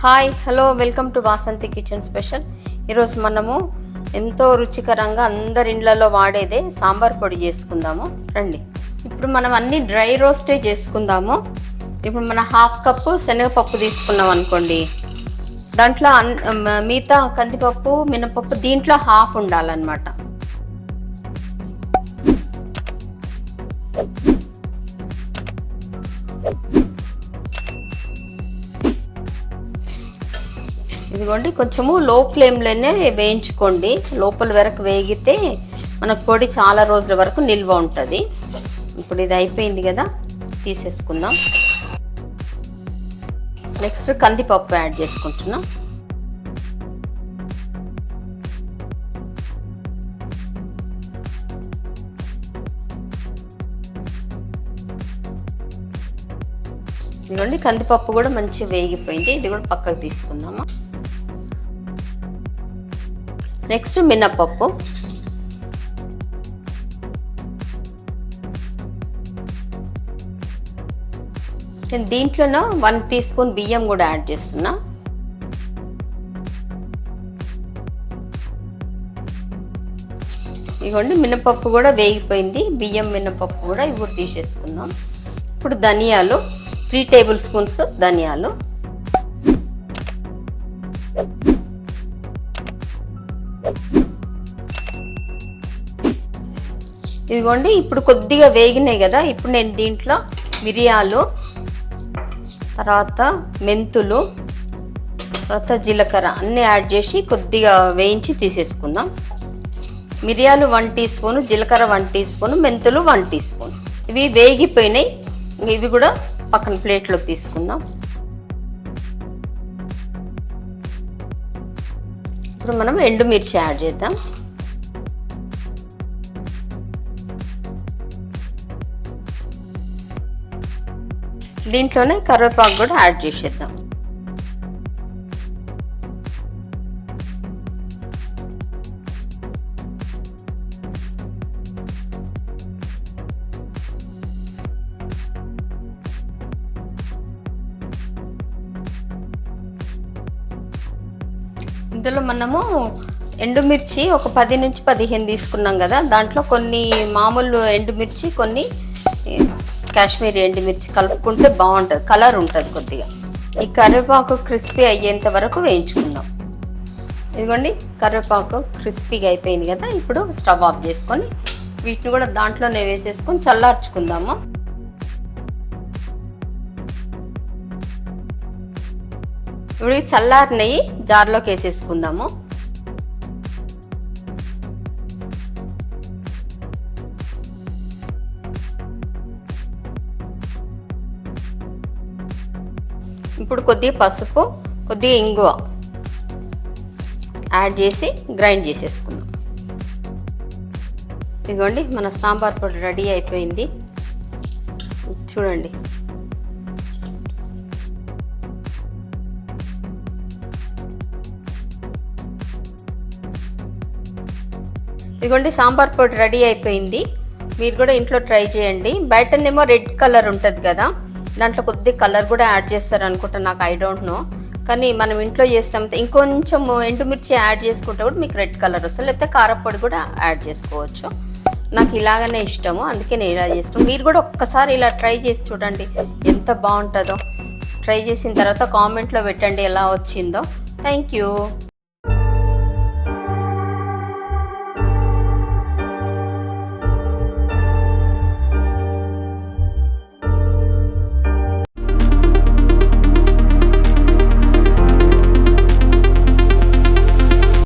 Hi hello welcome to Vasanthi kitchen special. ఈరోజు మనము ఎంతో రుచికరంగా అందరి ఇండ్లలో వాడేదే సాంబార్ పొడి చేసుకుందాము. రండి. ఇప్పుడు మనం అన్ని డ్రై రోస్టే చేసుకుందాము. ఇప్పుడు మన హాఫ్ కప్పు శనగపప్పు తీసుకున్నాం అనుకోండి. దాంట్లో అన్ మిగతా కందిపప్పు మినపప్పు దీంట్లో హాఫ్ ఉండాలన్నమాట. ఇదిగోండి కొంచెము లో ఫ్లేమ్లోనే వేయించుకోండి. లోపల వరకు వేగితే మనకు పొడి చాలా రోజుల వరకు నిల్వ ఉంటుంది. ఇప్పుడు ఇది అయిపోయింది కదా తీసేసుకుందాం. నెక్స్ట్ కందిపప్పు యాడ్ చేసుకుంటున్నాం. ఇదిగోండి కందిపప్పు కూడా మంచిగా వేగిపోయింది. ఇది కూడా పక్కకు తీసుకుందాము? నెక్స్ట్ మినప్పప్పు నేను దీంట్లోనో వన్ టీ స్పూన్ బియ్యం కూడా యాడ్ చేస్తున్నా. ఇదిగోండి మినపప్పు కూడా వేగిపోయింది. బియ్యం మినపప్పు కూడా ఇప్పుడు తీసేసుకుందాం. ఇప్పుడు ధనియాలు త్రీ టేబుల్ స్పూన్స్ ధనియాలు. ఇదిగోండి ఇప్పుడు కొద్దిగా వేగినాయి కదా ఇప్పుడు నేను దీంట్లో మిరియాలు తర్వాత మెంతులు తర్వాత జీలకర్ర అన్నీ యాడ్ చేసి కొద్దిగా వేయించి తీసేసుకుందాం. మిరియాలు వన్ టీ స్పూను జీలకర్ర వన్ టీ స్పూను మెంతులు వన్ టీ స్పూన్. ఇవి వేగిపోయినాయి ఇవి కూడా పక్కన ప్లేట్లో తీసుకుందాం. ఇప్పుడు మనం ఎండుమిర్చి యాడ్ చేద్దాం. దీంట్లోనే కరివేపాకు కూడా యాడ్ చేసేద్దాం. ఇందులో మనము ఎండుమిర్చి ఒక పది నుంచి పదిహేను తీసుకున్నాం కదా. దాంట్లో కొన్ని మామూలు ఎండుమిర్చి కొన్ని కాశ్మీరీ ఎండుమిర్చి కలుపుకుంటే బాగుంటుంది కలర్ ఉంటుంది కొద్దిగా. ఈ కరివేపాకు క్రిస్పీ అయ్యేంత వరకు వేయించుకుందాం. ఇదిగోండి కరివేపాకు క్రిస్పీగా అయిపోయింది కదా ఇప్పుడు స్టవ్ ఆఫ్ చేసుకొని వీటిని కూడా దాంట్లోనే వేసేసుకొని చల్లార్చుకుందాము. ఇప్పుడు ఇవి చల్లారినవి జార్లోకి వేసేసుకుందాము. ఇప్పుడు కొద్దిగా పసుపు కొద్దిగా ఇంగువ యాడ్ చేసి గ్రైండ్ చేసేసుకుందాం. ఇదిగోండి మన సాంబార్ పొడి రెడీ అయిపోయింది. చూడండి. ఇదిగోండి సాంబార్ పొడి రెడీ అయిపోయింది. మీరు కూడా ఇంట్లో ట్రై చేయండి. బయటనేమో రెడ్ కలర్ ఉంటుంది కదా. దాంట్లో కొద్ది కలర్ కూడా యాడ్ చేస్తారు అనుకుంటా నాకు ఐ డోంట్ నో కానీ మనం ఇంట్లో చేస్తాం ఇంకొంచెం ఎండుమిర్చి యాడ్ చేసుకుంటే కూడా మీకు రెడ్ కలర్ వస్తుంది. లేకపోతే కారపొడి కూడా యాడ్ చేసుకోవచ్చు. నాకు ఇలాగనే ఇష్టము అందుకే నేను ఇలా చేసుకున్నాను మీరు కూడా ఒక్కసారి ఇలా ట్రై చేసి చూడండి ఎంత బాగుంటుందో. ట్రై చేసిన తర్వాత కామెంట్లో పెట్టండి ఎలా వచ్చిందో. Thank you